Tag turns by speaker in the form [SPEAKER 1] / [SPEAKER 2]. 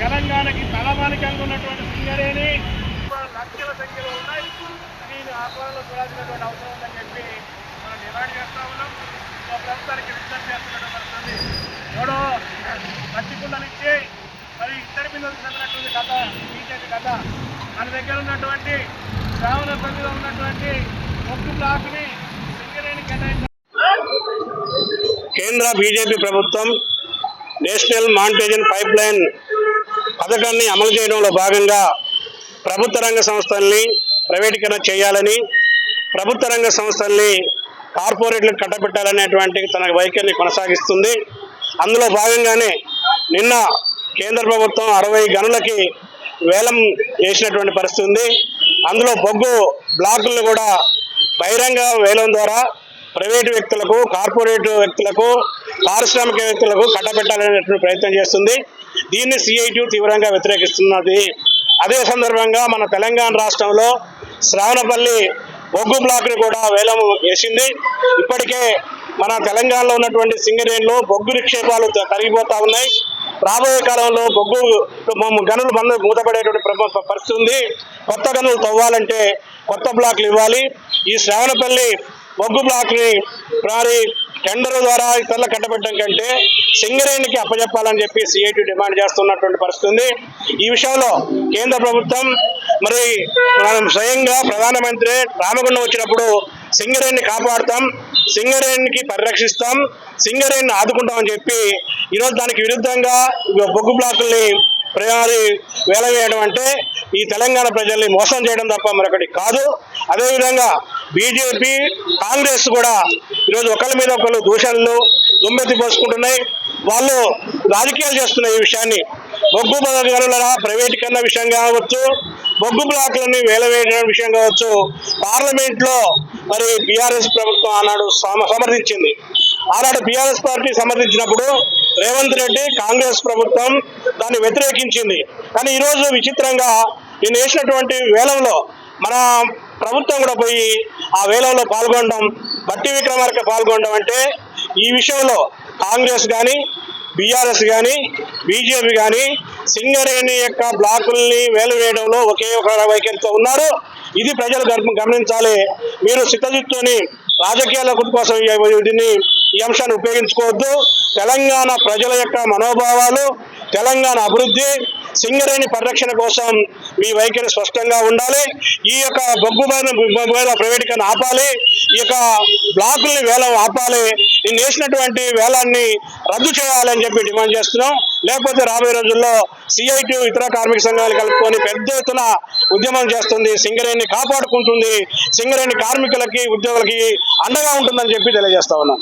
[SPEAKER 1] తెలంగాణకి తలమానికంగా ఉన్నటువంటి సింగరేణి. లక్షల సంఖ్యలో ఉన్నాయి. దీని ఆహ్వానంలో చూడాల్సినటువంటి అవసరం ఉందని చెప్పి మనం డిమాండ్ చేస్తా ఉన్నాం. మా ప్రభుత్వానికి విజ్ఞప్తి చేస్తున్నట్టు పడుతుంది ఎవడో పచ్చికుండనిచ్చి మరి ఇద్దరి మీద చెందినటువంటి కథ బీజేపీ కథ మన దగ్గర ఉన్నటువంటి శ్రావణపల్లిలో ఉన్నటువంటి ఒక్క బ్లాక్ని సింగరేణి కేటాయించారు. కేంద్ర బీజేపీ ప్రభుత్వం నేషనల్ మాంటేజన్ పైప్ లైన్ పథకాన్ని అమలు చేయడంలో భాగంగా ప్రభుత్వ రంగ సంస్థల్ని ప్రైవేటీకరణ చేయాలని ప్రభుత్వ రంగ సంస్థల్ని కార్పొరేట్లకు కట్టబెట్టాలనేటువంటి తన వైఖరిని కొనసాగిస్తుంది. అందులో భాగంగానే నిన్న కేంద్ర ప్రభుత్వం అరవై గనులకి వేలం వేసినటువంటి పరిస్థితి ఉంది. అందులో బొగ్గు బ్లాకులను కూడా బహిరంగ వేలం ద్వారా ప్రైవేటు వ్యక్తులకు కార్పొరేట్ వ్యక్తులకు పారిశ్రామిక వ్యక్తులకు కట్టబెట్టాలనేటువంటి ప్రయత్నం చేస్తుంది. దీన్ని సిఐటి తీవ్రంగా వ్యతిరేకిస్తున్నది. అదే సందర్భంగా మన తెలంగాణ రాష్ట్రంలో శ్రావణపల్లి బొగ్గు బ్లాక్ని కూడా వేలం వేసింది. ఇప్పటికే మన తెలంగాణలో ఉన్నటువంటి సింగరేణిలో బొగ్గు నిక్షేపాలు తరిగిపోతా ఉన్నాయి. రాబోయే కాలంలో బొగ్గు గనులు బంద మూతపడేటువంటి పరిస్థితి ఉంది. కొత్త గనులు తవ్వాలంటే కొత్త బ్లాక్లు ఇవ్వాలి. ఈ శ్రావణపల్లి బొగ్గు బ్లాక్ని మరి టెండర్ ద్వారా ఇతరుల కట్టబెట్టడం కంటే సింగరేణికి అప్పచెప్పాలని చెప్పి సిఐటి డిమాండ్ చేస్తున్నటువంటి పరిస్థితి ఉంది. ఈ విషయంలో కేంద్ర ప్రభుత్వం మరి మనం స్వయంగా ప్రధానమంత్రి రామగుండం వచ్చినప్పుడు సింగరేణిని కాపాడుతాం సింగరేణికి పరిరక్షిస్తాం సింగరేణిని ఆదుకుంటామని చెప్పి ఈరోజు దానికి విరుద్ధంగా బొగ్గు బ్లాకుల్ని ప్రయారి వేలవేయడం అంటే ఈ తెలంగాణ ప్రజల్ని మోసం చేయడం తప్ప మరొకటి కాదు. అదేవిధంగా బీజేపీ కాంగ్రెస్ కూడా ఈరోజు ఒకళ్ళ మీద ఒకరు దూషణలు దుమ్మెత్తి పోసుకుంటున్నాయి వాళ్ళు రాజకీయాలు చేస్తున్నాయి ఈ విషయాన్ని బొగ్గు గనుల ప్రైవేటీకరణ విషయం కావచ్చు బొగ్గు బ్లాకులని వేలవేయడం విషయం కావచ్చు పార్లమెంట్లో మరి బీఆర్ఎస్ ప్రభుత్వం ఆనాడు సమ- సమర్థించింది. ఆనాడు బీఆర్ఎస్ పార్టీ సమర్థించినప్పుడు రేవంత్ రెడ్డి కాంగ్రెస్ ప్రభుత్వం దాన్ని వ్యతిరేకించింది. కానీ ఈరోజు విచిత్రంగా నేను వేసినటువంటి వేలంలో మన ప్రభుత్వం కూడా పోయి ఆ వేలంలో పాల్గొనడం బట్టి విక్రమార్క పాల్గొనడం అంటే ఈ విషయంలో కాంగ్రెస్ కానీ బీఆర్ఎస్ కానీ బీజేపీ కానీ సింగరేణి యొక్క బ్లాకుల్ని వేలువేయడంలో ఒకే ఒక వైఖరితో ఉన్నారు ఇది ప్రజలు గమనించాలి మీరు సిద్ధజిత్తుని రాజకీయాల కోసం దీన్ని ఈ అంశాన్ని ఉపయోగించుకోవద్దు తెలంగాణ ప్రజల యొక్క మనోభావాలు తెలంగాణ అభివృద్ధి సింగరేణి పరిరక్షణ కోసం మీ వైఖరి స్పష్టంగా ఉండాలి ఈ యొక్క బొగ్గు బొగ్గు ప్రైవేటీకరణ ఆపాలి ఈ యొక్క బ్లాకుల్ని వేలం ఆపాలి. నేను వేసినటువంటి వేలాన్ని రద్దు చేయాలని చెప్పి డిమాండ్ చేస్తున్నాం. లేకపోతే రాబోయే రోజుల్లో సిఐటి ఇతర కార్మిక సంఘాలు కలుపుకొని పెద్ద ఎత్తున ఉద్యమం చేస్తుంది. సింగరేణి కాపాడుకుంటుంది. సింగరేణి కార్మికులకి ఉద్యోగులకి అండగా ఉంటుందని చెప్పి తెలియజేస్తా ఉన్నాం.